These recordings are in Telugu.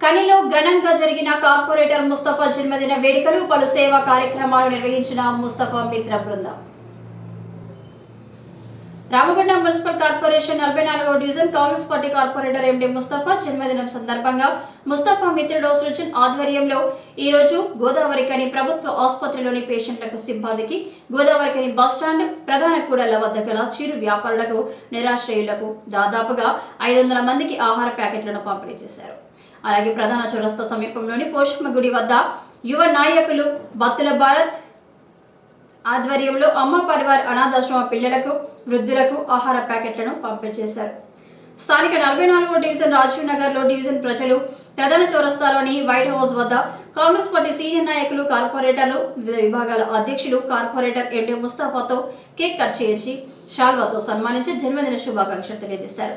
కనిలో ఘనంగా జరిగిన కార్పొరేటర్ ముస్తఫా జన్మదిన వేడుకలు పలు సేవా కార్యక్రమాలు నిర్వహించిన ముస్తఫా మిత్ర బృందం. రామగుండ మున్సిపల్ కార్పొరేషన్ నలభై నాలుగవ division Congress party corporator MD Mustafa జన్మదినం సందర్భంగా ముస్తఫా మిత్రుడు సృజన్ ఆధ్వర్యంలో ఈ రోజు గోదావరికని ప్రభుత్వ ఆసుపత్రిలోని పేషెంట్లకు సిబ్బందికి గోదావరికని బస్టాండ్ ప్రధాన కూడళ్ళ వద్ద గల చిరు వ్యాపారులకు నిరాశ్రయులకు దాదాపుగా ఐదు వందల మందికి ఆహార ప్యాకెట్లను పంపిణీ చేశారు. అలాగే ప్రధాన చౌరస్తా సమీపంలోని పోషమ్మ గుడి వద్ద యువ నాయకులు బత్తుల భారత్ ఆధ్వర్యంలో అమ్మ పరివార్ అనాథాశ్రమ పిల్లలకు వృద్ధులకు ఆహార ప్యాకెట్లను పంపిణీ చేశారు. స్థానిక నలభై నాలుగో డివిజన్ రాజీవ్ నగర్లో డివిజన్ ప్రజలు ప్రధాన చౌరస్తాలోని వైట్ హౌస్ వద్ద కాంగ్రెస్ పార్టీ సీనియర్ నాయకులు కార్పొరేటర్లు వివిధ విభాగాల అధ్యక్షులు కార్పొరేటర్ ఎండి ముస్తాఫాతో కేక్ కట్ చేయించి షాల్వాతో సన్మానించి జన్మదిన శుభాకాంక్షలు తెలియజేశారు.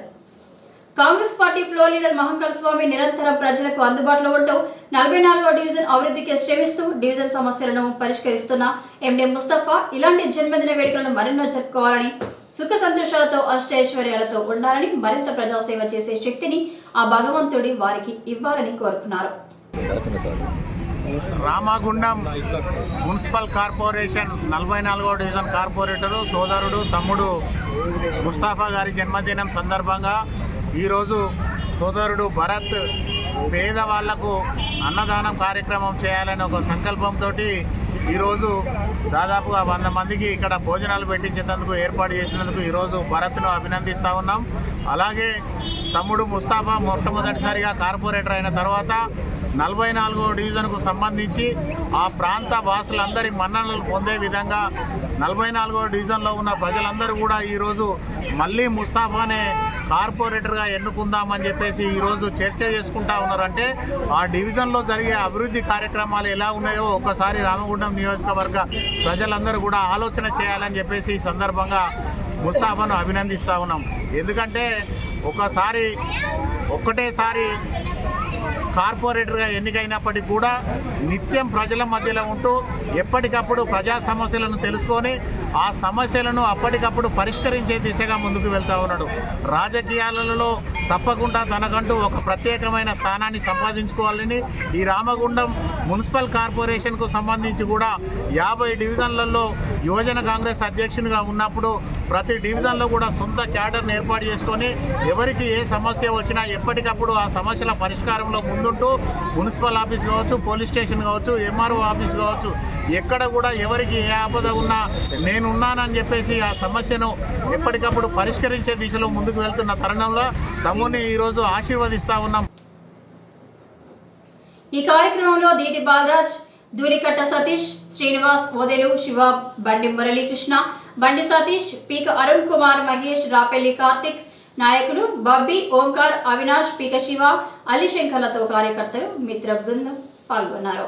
Congress party floor leader Mahankala Swamy నిరంతరం ప్రజలకు అందుబాటులో ఉంటూ నలభై నాలుగో డివిజన్ అభివృద్ధికి శ్రమిస్తూ డివిజన్ సమస్యలను పరిష్కరిస్తున్న ఎండి ముస్తఫా ఇలాంటి జన్మదిన వేడుకలను మరెన్నో జరుపుకోవాలని సుఖ సంతోషాలతో అష్టైశ్వర్యాలతో ఉండాలని మరింత ప్రజాసేవ చేసే శక్తిని ఆ భగవంతుడి వారికి ఇవ్వాలని కోరుకున్నారు. రామగుండం మున్సిపల్ కార్పొరేషన్ నలభై నాలుగో డివిజన్ కార్పొరేటరు సోదరుడు తమ్ముడు ముస్తాఫా గారి జన్మదినం సందర్భంగా ఈరోజు సోదరుడు భరత్ పేదవాళ్ళకు అన్నదానం కార్యక్రమం చేయాలని ఒక సంకల్పంతో ఈరోజు దాదాపుగా వంద మందికి ఇక్కడ భోజనాలు పెట్టించేందుకు ఏర్పాటు చేసినందుకు ఈరోజు భరత్ను అభినందిస్తూ ఉన్నాం. అలాగే తమ్ముడు ముస్తాఫా మొట్టమొదటిసారిగా కార్పొరేటర్ అయిన తర్వాత నలభై నాలుగో డివిజన్కు సంబంధించి ఆ ప్రాంత వాసులందరి మన్ననలు పొందే విధంగా నలభై నాలుగో డివిజన్లో ఉన్న ప్రజలందరూ కూడా ఈరోజు మళ్ళీ ముస్తాఫానే కార్పొరేటర్గా ఎన్నుకుందామని చెప్పేసి ఈరోజు చర్చ చేసుకుంటా ఉన్నారంటే ఆ డివిజన్లో జరిగే అభివృద్ధి కార్యక్రమాలు ఎలా ఉన్నాయో ఒక్కసారి రామగుండం నియోజకవర్గ ప్రజలందరూ కూడా ఆలోచన చేయాలని చెప్పేసి ఈ సందర్భంగా ముస్తాఫాను అభినందిస్తూ ఉన్నాం. ఎందుకంటే ఒకసారి ఒక్కటేసారి కార్పొరేటర్గా ఎన్నికైనప్పటికీ కూడా నిత్యం ప్రజల మధ్యలో ఉంటూ ఎప్పటికప్పుడు ప్రజా సమస్యలను తెలుసుకొని ఆ సమస్యలను అప్పటికప్పుడు పరిష్కరించే దిశగా ముందుకు వెళ్తా ఉన్నాడు. రాజకీయాలలో తప్పకుండా తనకంటూ ఒక ప్రత్యేకమైన స్థానాన్ని సంపాదించుకోవాలని ఈ రామగుండం మున్సిపల్ కార్పొరేషన్కు సంబంధించి కూడా యాభై డివిజన్లలో యువజన కాంగ్రెస్ అధ్యక్షునిగా ఉన్నప్పుడు ప్రతి డివిజన్లో కూడా సొంత క్యాడర్ని ఏర్పాటు చేసుకొని ఎవరికి ఏ సమస్య వచ్చినా ఎప్పటికప్పుడు ఆ సమస్యల పరిష్కారంలో ముందుంటూ మున్సిపల్ ఆఫీస్ కావచ్చు పోలీస్ స్టేషన్ కావచ్చు ఎంఆర్ఓ ఆఫీస్ కావచ్చు ఎక్కడ కూడా ఎవరికి ఏ ఆపద ఉన్నా నేనున్నానని చెప్పేసి ఆ సమస్యను ఎప్పటికప్పుడు పరిష్కరించే దిశలో ముందుకు వెళ్తున్న తరుణంలో తమ్ముని ఈరోజు ఆశీర్వదిస్తా ఉన్నాం. ఈ కార్యక్రమంలో దీటి బాలరాజ్ ధూళికట్ట సతీష్ శ్రీనివాస్ ఓదెలు శివ బండి మురళీకృష్ణ బండి సతీష్ పీక అరుణ్ కుమార్ మహేష్ రాపెల్లి కార్తిక్ నాయకులు బబ్బీ ఓంకార్ అవినాష్ పీక శివ అలీశంకర్లతో కార్యకర్తలు మిత్ర బృందం పాల్గొన్నారు.